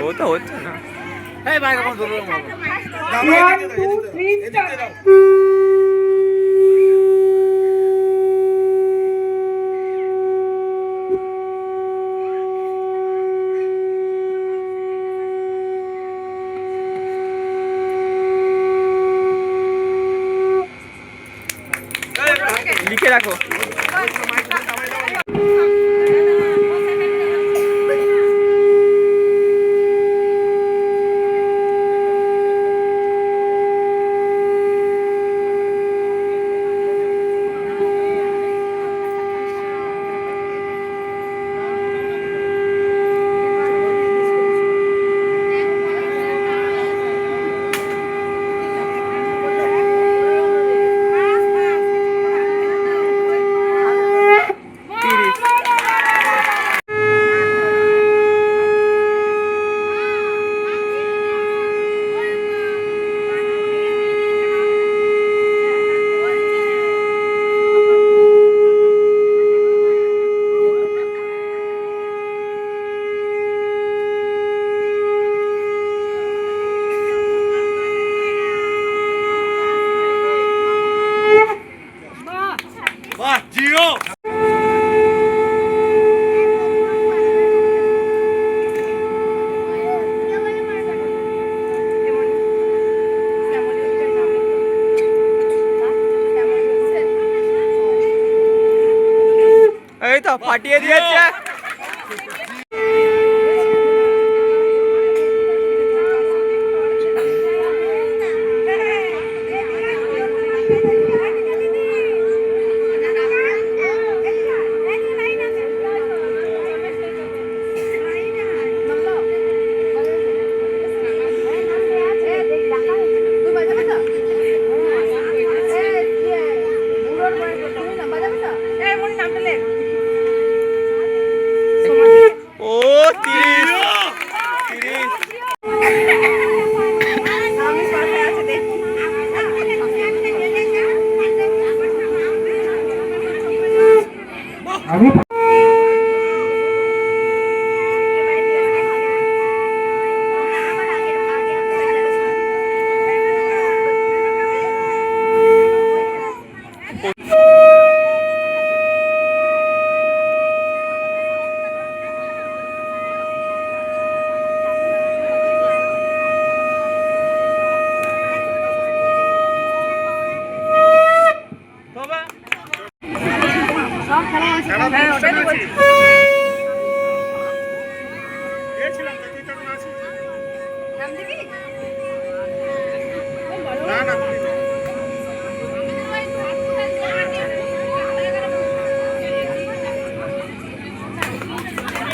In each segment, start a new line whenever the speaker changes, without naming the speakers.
ও তো হচ্ছে না
One, two, three, start.
লিখে রাখো ফাটিয়ে দিয়েছে।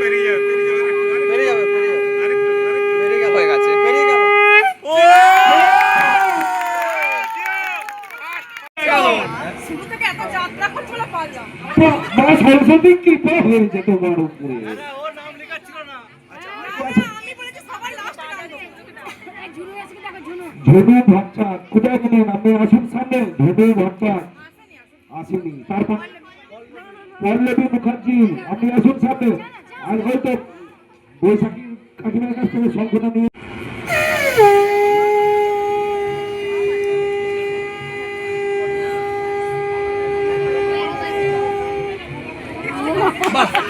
পেরিয়ে যাবে পেরিয়ে যাবে
বেরিয়ে যাবে বেরিয়ে যাবে
আরেকটু আরেকটু
বেরিয়ে গেল হয়ে গেছে বেরিয়ে গেল ও
মা সরস্বতী কৃপা হয়েছে তোমার উপরে
ও নাম লেখাচ্ছিল
ঝুনু ভট্টাচার কোথায় গেলেন আপনি আসুন সামনে ঝুনু ভট্টাচার আসেনি তারপর? পল্লবী মুখার্জি আপনি আসুন সামনে। আর হয়তো বৈশাখী কাকিমার কাছ থেকে শঙ্খটা নিয়ে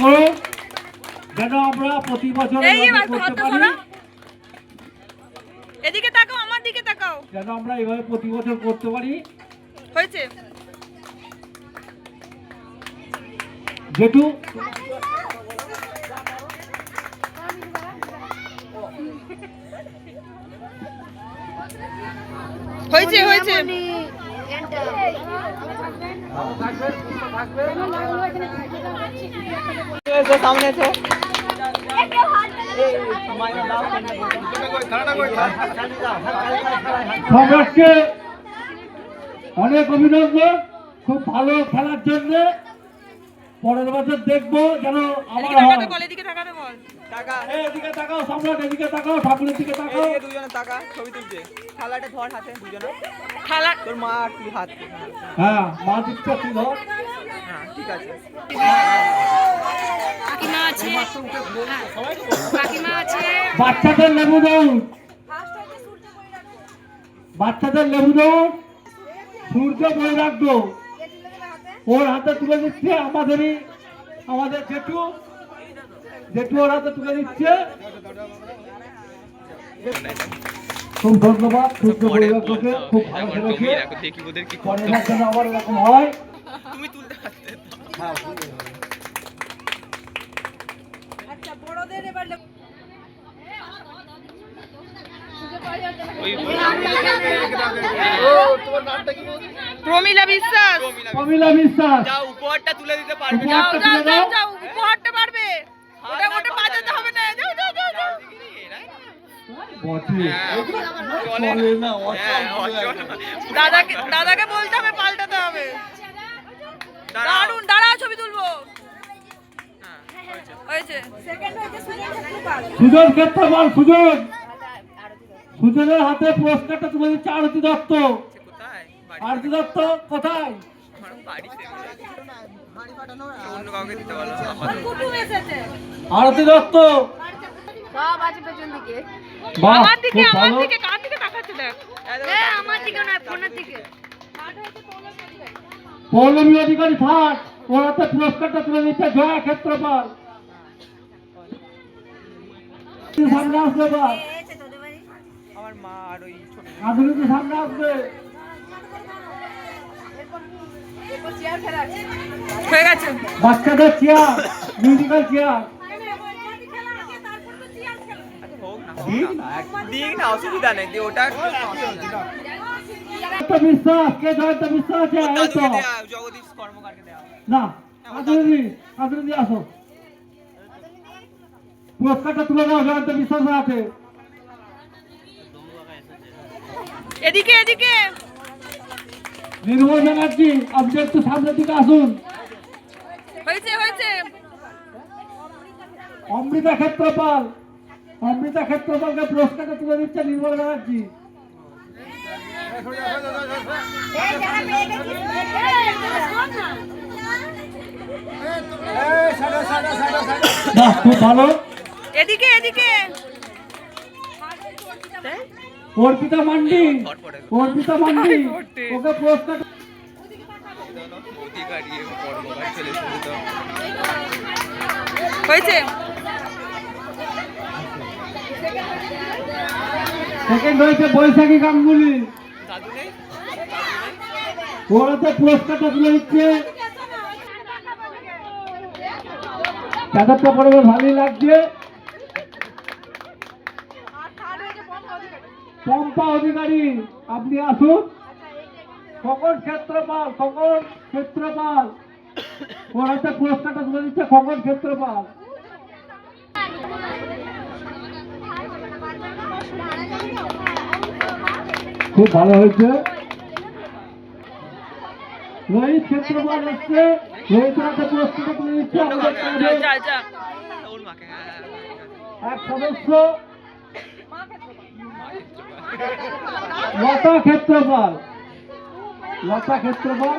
করো যেন আমরা প্রতি বছর করতে পারি
এদিকে তাকাও আমার দিকে তাকাও।
যেন আমরা এইভাবে প্রতি বছর করতে পারি।
হয়েছে।
যেটু
হয়েছে হয়েছে।
সামনে
খেলাটা
অনেক অভিনন্দন। খুব ভালো খেলার জন্য। পরের বছর দেখব যেন আমার
এদিকে
হয়
এদিকে তাকাতে বল
টাকা
এদিকে তাকাও সম্রাট এদিকে তাকাও ঠাকুরের দিকে তাকাও।
দুজনে ছবি তুলছে। থালাটা ধর হাতে দুজনে।
খেলা
তোর মা আর তুই হাত।
হ্যাঁ মা দিকটা তুই ধর।
হ্যাঁ ঠিক আছে।
কাকিমা আছে। কাকিমা আছে।
বাচ্চাদের লেবু দৌড় বাচ্চাদের লেবু দৌড় সূর্য বই রাখব। ওর হাতে তুলে দিচ্ছে আমাদেরই আমাদের জেঠু। জেঠু হাতে তুলে দিচ্ছে। খুব ধন্যবাদ সূর্য বই খুব ভালো খেলেছে
দেখি ওদের কি
পরের বার যেন আবার এরকম হয়।
তুমি তুলতে পারতে ওই
প্রমিলা বিশ্বাস।
অমিলা বিশ্বাস।
যা উপহারটা তুলে দিতে পারবে।
যাও
উপহারটা
পারবে ওটা ওটা বাজাতে হবে না। যাও যাও যাও যাও।
হ্যাঁ, অচল।
দাদাকে দাদাকে বলতে হবে পাল্টাতে হবে। দারুণ দাঁড়াও ছবি তুলবো।
হ্যাঁ, হয়েছে।
সুজন সুজনের হাতে পুরস্কারটা তুলে দিচ্ছে আরতি দত্ত
কোথায়?
আরতি দত্ত কোথায়? আরতি দত্ত!
সব আছে পেছন দিকে।
আমার দিকে আমার দিকে কার দিকে তাকাচ্ছে দেখ?
এ আমার দিকে নয় ফোনের দিকে।
পৌলমী অধিকারী থার্ড ওর হাতে পুরস্কারটা তুলে দিচ্ছে জয়া ক্ষেত্রপাল। সামনে আসবে
আমার মা আর ওই ছোট
আধুনিক সামনে আসবে।
হয়ে গেছে।
বাচ্চাদের চেয়ার মিউজিক্যাল চেয়ার।
দিক না অসুবিধা নেই ওটা
বিশ্বাস কে জয়ন্ত বিশ্বাস? আছে এই তো।
দাদুকে দেয়া জগদীশ কর্মকারকে দেওয়া
না আদুরি আদুরি আসো। পুরস্কারটা তুলে দাও জয়ন্ত বিশ্বাসের হাতে।
এদিকে এদিকে।
নির্মল ব্যানার্জি আপনি একটু সামনের দিকে আসুন।
হয়েছে হয়েছে।
অমৃতা ক্ষেত্রপাল অমৃতা ক্ষেত্রপালকে পুরস্কারটা তুলে দিচ্ছে নির্মল ব্যানার্জি। খুব ভালো।
এদিকে এদিকে।
অর্পিতা মান্ডি অর্পিতা মান্ডি ওকে
তো
হয়েছে?
সেকেন্ড হয়েছে বৈশাখী গাঙ্গুলি।
নেই
পুরস্কারটা তুলে দিচ্ছে। ভালোই লাগছে। পম্পা অধিকারী আপনি আসুন। খগন ক্ষেত্রপাল খগন ক্ষেত্রপাল। ওর হাতে পুরস্কারটা তুলে দিচ্ছে খগন ক্ষেত্রপাল। খুব ভালো হয়েছে। রোহিত ক্ষেত্রপাল এসছে রোহিতের হাতে পুরস্কারটা তুলে দিচ্ছে। আমাদের ক্লাবের
যা যা
ওর মাকে হ্যাঁ, হ্যাঁ,
এক সদস্য। লতা ক্ষেত্রপাল লতা ক্ষেত্রপাল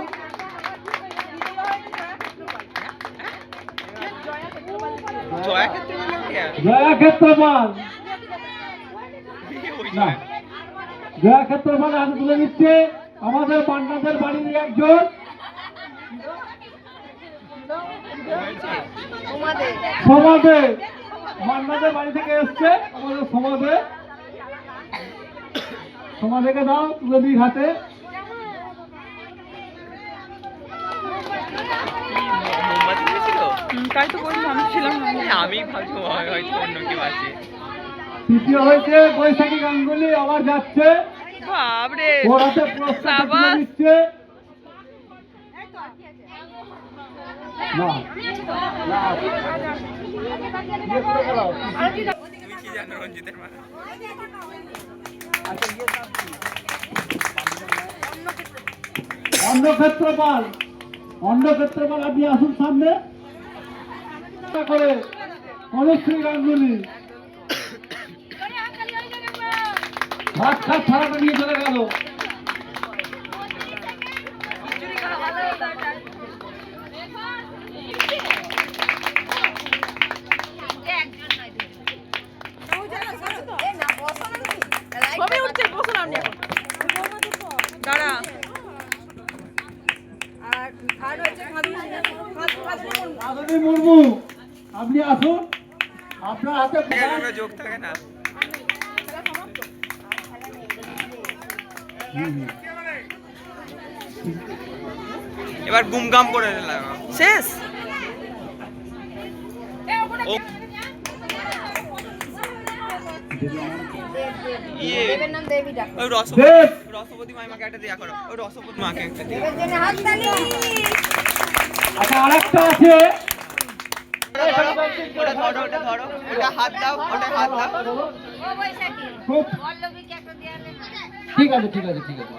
জয়া
ক্ষেত্রপাল জয়া ক্ষেত্রপাল হাতে তুলে দিচ্ছে আমাদের পান্ডাদের বাড়ির একজন। সমাজে মান্নাদের বাড়ি থেকে এসছে আমাদের সমাজে সমাজেকে দাও তুলে দিই হাতে
তাই তো বলছি আমি ছিলাম
আমি ভাবছি হয়তো অন্য কেউ আছে।
তৃতীয় হয়েছে বৈশাখী গাঙ্গুলি আবার যাচ্ছে।
বাপরে সাবাস।
দিচ্ছে।
তুমি কি জানো রঞ্জিতের মা
অন্নক্ষেত্রপাল অন্নক্ষেত্রপাল আপনি আসুন সামনে। করে। কনশ্রী গাঙ্গুলি। ভাত খাত ছাড়াটা নিয়ে চলে গেল।
থাকে না? এবার গুমগাম করে
শেষ?
ও ইয়ে। ওই রসপতি মাইমাকে একটা দেয়া করো। ওই রসপতি মাকে একটা দেয়া
আচ্ছা আরেকটা আছে।
ওটা ধরো ওটা ধরো। ওটা হাত দাও ওটা হাত দাও।
ও বৈশাখী
খুব
পল্লবীকে একটা দেয়ালে
ঠিক আছে ঠিক আছে ঠিক আছে।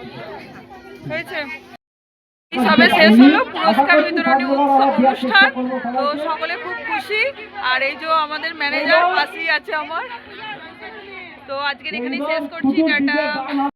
হয়েছে। সবে শেষ হলো পুরস্কার বিতরণী উৎসব অনুষ্ঠান। তো সকলে খুব খুশি। আর এই যে আমাদের ম্যানেজার পাশেই আছে আমার। তো আজকের এখানে শেষ করছি টাটা।